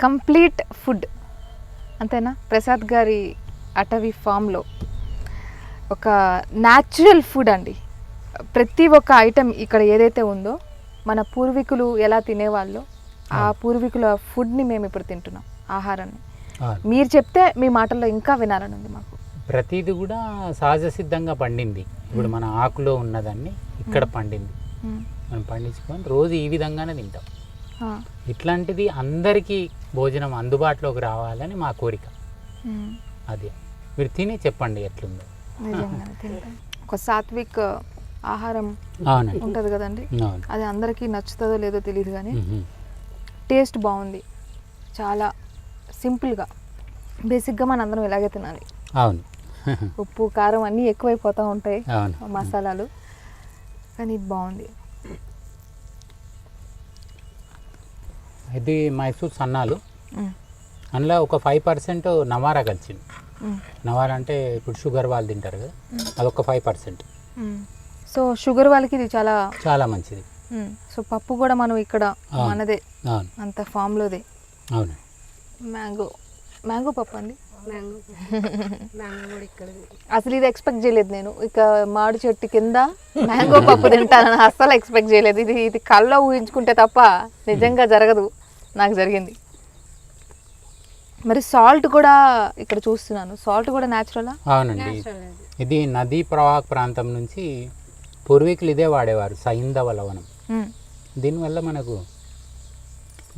Complete food. అంతేనా? ప్రసాద్ గారి అటవీ ఫామ్లో ఒక న్యాచురల్ ఫుడ్ అండి. ప్రతి ఒక్క ఐటెం ఇక్కడ ఏదైతే ఉందో మన పూర్వీకులు ఎలా తినేవాళ్ళో ఆ. పూర్వీకుల ఫుడ్ని మేము ఇప్పుడు తింటున్నాం ఆహారాన్ని. మీరు చెప్తే మీ మాటల్లో ఇంకా వినాలని ఉంది మాకు. ప్రతిది కూడా సహజ సిద్ధంగా పండింది. ఇప్పుడు మన ఆకులో ఉన్నదాన్ని ఇక్కడ పండింది. మనం పండించుకొని రోజు ఈ విధంగానే తింటాం. ఇట్లాంటిది అందరికీ భోజనం అందుబాటులోకి రావాలని మా కోరిక. అది. మీరు తిని చెప్పండి ఎట్లుందో. ఒక సాత్విక్ ఆహారం ఉంటుంది కదండి. అది అందరికీ నచ్చుతుందో లేదో తెలియదు కానీ. టేస్ట్ బాగుంది. చాలా సింపుల్గా బేసిక్గా మన అందరం ఇలాగే తినాలి. అవును. ఉప్పు కారం అన్నీ ఎక్కువైపోతూ ఉంటాయి. మసాలాలు. కానీ ఇది బాగుంది. ఇది మైసూర్ సన్నాలు. అందులో ఒక ఫైవ్ పర్సెంట్ నవారా కలిసింది. నవారా అంటే ఇప్పుడు షుగర్ వాళ్ళు తింటారు కదా అదొక ఫైవ్ పర్సెంట్. సో షుగర్ వాళ్ళకి ఇది చాలా చాలా మంచిది. సో పప్పు కూడా మనం ఇక్కడ. మనదే. అంత ఫామ్లోదే. అవును. మ్యాంగో. మ్యాంగో పప్పు అండి? అసలు ఇది ఎక్స్పెక్ట్ చేయలేదు నేను. ఇక మామిడి చెట్టు కింద మ్యాంగో పప్పు తింటానని అస్సలు ఎక్స్పెక్ట్ చేయలేదు. ఇది ఇది కళ్ళలో ఊహించుకుంటే తప్ప నిజంగా జరగదు. నాకు జరిగింది. మరి సాల్ట్ కూడా ఇక్కడ చూస్తున్నాను. సాల్ట్ కూడా న్యాచురలా అవునండి. ఇది నదీ ప్రవాహ ప్రాంతం నుంచి పూర్వీకులు ఇదే వాడేవారు సైంధవ లవణం. దీనివల్ల మనకు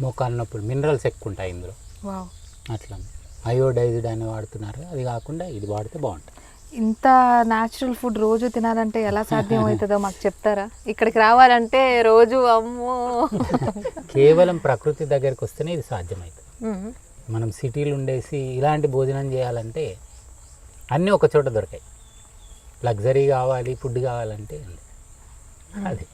మోకాలు నొప్పులు మినరల్స్ ఎక్కువ ఉంటాయి ఇందులో. వావ్. అట్లా. అయోడైజ్డ్ అని వాడుతున్నారు. అది కాకుండా ఇది వాడితే బాగుంటుంది. ఇంత న్యాచురల్ ఫుడ్ రోజు తినాలంటే ఎలా సాధ్యం అవుతుందో మాకు చెప్తారా? ఇక్కడికి రావాలంటే రోజు అమ్మో. కేవలం ప్రకృతి దగ్గరికి వస్తేనే ఇది సాధ్యమవుతుంది. మనం సిటీలు ఉండేసి ఇలాంటి భోజనం చేయాలంటే అన్నీ ఒక చోట దొరకాయి. లగ్జరీ కావాలి ఫుడ్ కావాలంటే అది.